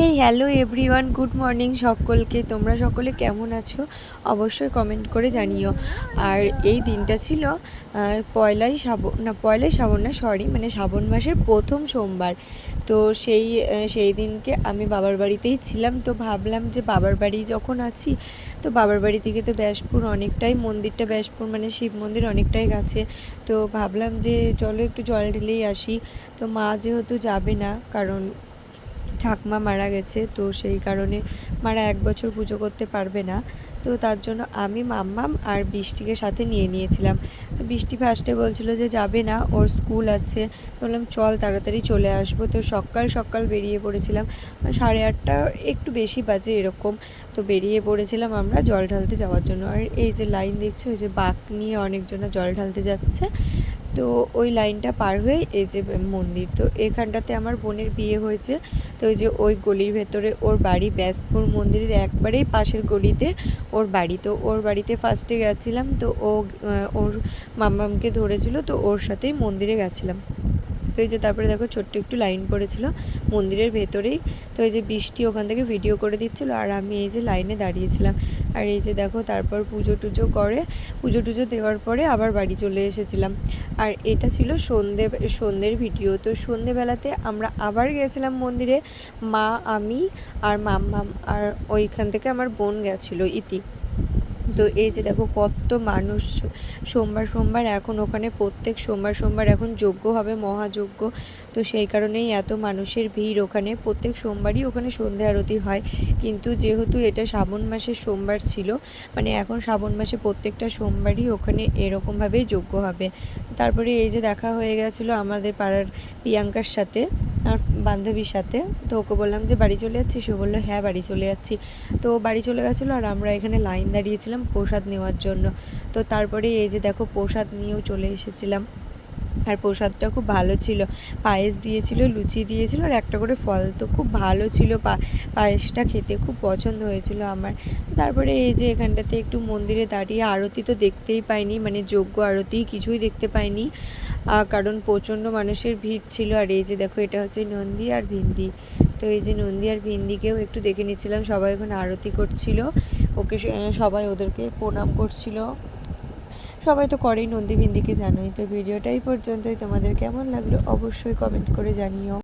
Hey hello everyone good morning সকলকে। তোমরা সকলে কেমন আছো? অবশ্যই কমেন্ট করে জানিও। আর এই দিনটা ছিল পয়লাই শ্রাবণ না, পয়লাই শ্রাবণ না সরি মানে শ্রাবণ মাসের প্রথম সোমবার। তো সেই সেই দিনকে আমি বাবার বাড়িতেই ছিলাম। তো ভাবলাম যে বাবার বাড়ি যখন আছি, তো বাবার বাড়ি থেকে তো ব্যাসপুর অনেকটাই, মন্দিরটা ব্যাসপুর মানে শিব মন্দির অনেকটাই কাছে। তো ভাবলাম যে চলো একটু জল ঢেলেই আসি। তো মা যেহেতু যাবে না, কারণ ঠাকমা মারা গেছে, তো সেই কারণে মারা এক বছর পুজো করতে পারবে না। তো তার জন্য আমি মাম্মাম আর বৃষ্টিকে সাথে নিয়ে নিয়েছিলাম। তো বৃষ্টি ফার্স্টে বলছিল যে যাবে না, ওর স্কুল আছে। বললাম, চল তাড়াতাড়ি চলে আসব। তো সকাল সকাল বেরিয়ে পড়েছিলাম। সাড়ে আটটা, একটু বেশি বাজে এরকম। তো বেরিয়ে পড়েছিলাম আমরা জল ঢালতে যাওয়ার জন্য। আর এই যে লাইন দেখছ, এই যে বাঁক নিয়ে অনেকজনা জল ঢালতে যাচ্ছে। তো ওই লাইনটা পার হয়ে এই যে মন্দির, তো এখানটাতে আমার বোনের বিয়ে হয়েছে। তো ওই যে ওই গলির ভেতরে ওর বাড়ি ব্যাসপুর মন্দিরের একবারেই পাশের গলিতে ওর বাড়ি। তো ওর বাড়িতে ফার্স্টে গেছিলাম, তো ও ওর মামামকে ধরেছিল, তো ওর সাথেই মন্দিরে গেছিলাম। তো এই যে তারপরে দেখো ছোট্ট একটু লাইন পড়েছিল মন্দিরের ভেতরেই। তো এই যে বৃষ্টি ওখান থেকে ভিডিও করে দিচ্ছিল আর আমি এই যে লাইনে দাঁড়িয়েছিলাম। আর এই যে দেখো তারপর পুজো টুজো করে, পুজো টুজো দেওয়ার পরে আবার বাড়ি চলে এসেছিলাম। আর এটা ছিল সন্ধে, সন্ধ্যের ভিডিও তো সন্ধেবেলাতে আমরা আবার গেছিলাম মন্দিরে। মা, আমি আর মাম্মাম আর ওইখান থেকে আমার বোন গেছিল ইতি। তো এই যে দেখো কত মানুষ সোমবার সোমবার এখন ওখানে প্রত্যেক সোমবার সোমবার এখন যজ্ঞ হবে মহাযজ্ঞ তো সেই কারণেই এত মানুষের ভিড় ওখানে। প্রত্যেক সোমবারই ওখানে সন্ধে আরতি হয়। কিন্তু যেহেতু এটা শ্রাবণ মাসের সোমবার ছিল মানে এখন শ্রাবণ মাসে প্রত্যেকটা সোমবারই ওখানে এরকমভাবেই যজ্ঞ হবে। তারপরে এই যে দেখা হয়ে গেছিল আমাদের পাড়ার প্রিয়াঙ্কার সাথে। আর বান্ধবীর সাথে। তো ওকে বললাম যে, বাড়ি চলে যাচ্ছি সে বলল হ্যাঁ বাড়ি চলে যাচ্ছি। তো বাড়ি চলে গেছিল আর আমরা এখানে লাইন দাঁড়িয়েছিলাম প্রসাদ নেওয়ার জন্য। তো তারপরে এই যে দেখো, প্রসাদ নিয়েও চলে এসেছিলাম। আর প্রসাদটা খুব ভালো ছিল। পায়েস দিয়েছিল, লুচি দিয়েছিল আর একটা করে ফল। তো খুব ভালো ছিল পায়েসটা খেতে, খুব পছন্দ হয়েছিল আমার। তারপরে এই যে এখানটাতে একটু মন্দিরে দাঁড়িয়ে আরতি তো দেখতেই পাইনি মানে যোগ্য আরতি কিছুই দেখতে পাইনি। কারণ প্রচণ্ড মানুষের ভিড় ছিল আর এই যে দেখো এটা হচ্ছে নন্দী আর ভিন্দি। তো এই যে নন্দী আর ভিন্দিকেও একটু দেখে নিচ্ছিলাম, সবাই ওখানে আরতি করছিল। ওকে সবাই ওদেরকে প্রণাম করছিল। সবাই তো করেই নন্দী বিন্দিকে জানোই, তো ভিডিওটাই পর্যন্তই। তোমাদের কেমন লাগল অবশ্যই কমেন্ট করে জানিও।